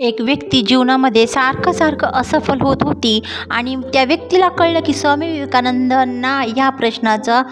एक व्यक्ती जीवनामध्ये सारखं सारखं असफल होत होती आणि त्या व्यक्तीला कळलं की स्वामी विवेकानंदांना ह्या प्रश्नाचं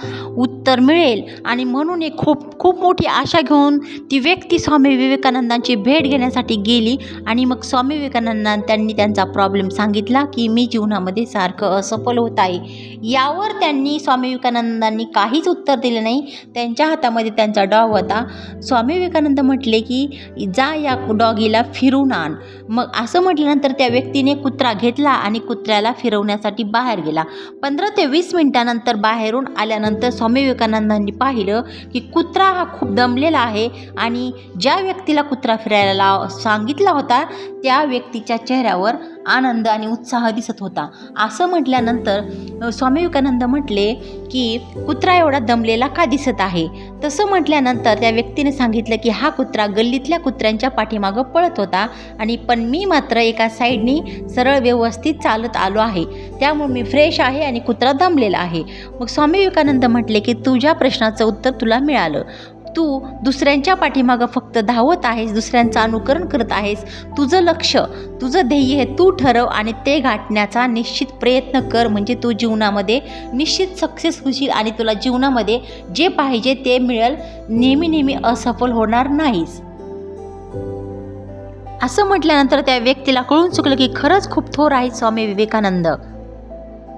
उत्तर मिळेल. आणि म्हणून एक खूप खूप मोठी आशा घेऊन ती व्यक्ती स्वामी विवेकानंदांची भेट घेण्यासाठी गेली. आणि मग स्वामी विवेकानंदांना त्यांनी त्यांचा प्रॉब्लेम सांगितला की मी जीवनामध्ये सारखं असफल होत आहे. यावर त्यांनी स्वामी विवेकानंदांनी काहीच उत्तर दिले नाही. त्यांच्या हातामध्ये त्यांचा डॉग होता. स्वामी विवेकानंद म्हटले की जा या डॉगीला फिरून आण. मग असं म्हटल्यानंतर त्या व्यक्तीने कुत्रा घेतला आणि कुत्र्याला फिरवण्यासाठी बाहेर गेला. पंधरा ते वीस मिनिटानंतर बाहेरून आल्यानंतर स्वामी विवेकानंदांनी पाहिलं की कुत्रा हा खूप दमलेला आहे आणि ज्या व्यक्तीला कुत्रा फिरायला लाव सांगितला होता त्या व्यक्तीच्या चेहऱ्यावर आनंद आणि उत्साह दिसत होता. असं म्हटल्यानंतर स्वामी विवेकानंद म्हटले की कुत्रा एवढा दमलेला का दिसत आहे? तसं म्हटल्यानंतर त्या व्यक्तीने सांगितलं की हा कुत्रा गल्लीतल्या कुत्र्यांच्या पाठीमागं पळत होता आणि पण मी मात्र एका साईडनी सरळ व्यवस्थित चालत आलो आहे. त्यामुळे मी फ्रेश आहे आणि कुत्रा दमलेला आहे. मग स्वामी विवेकानंद म्हटले की तुझ्या प्रश्नाचं उत्तर तुला मिळालं. तू दुसऱ्यांच्या पाठीमागं फक्त धावत आहेस दुसऱ्यांचं अनुकरण करत आहेस. तुझं लक्ष तुझं ध्येय हे तू ठरव आणि ते गाठण्याचा निश्चित प्रयत्न कर. म्हणजे तू जीवनामध्ये निश्चित सक्सेस होशील आणि तुला जीवनामध्ये जे पाहिजे ते मिळेल. नेहमी नेहमी असफल होणार नाहीस. असं म्हटल्यानंतर त्या व्यक्तीला कळून चुकलं की खरंच खूप थोर आहे स्वामी विवेकानंद.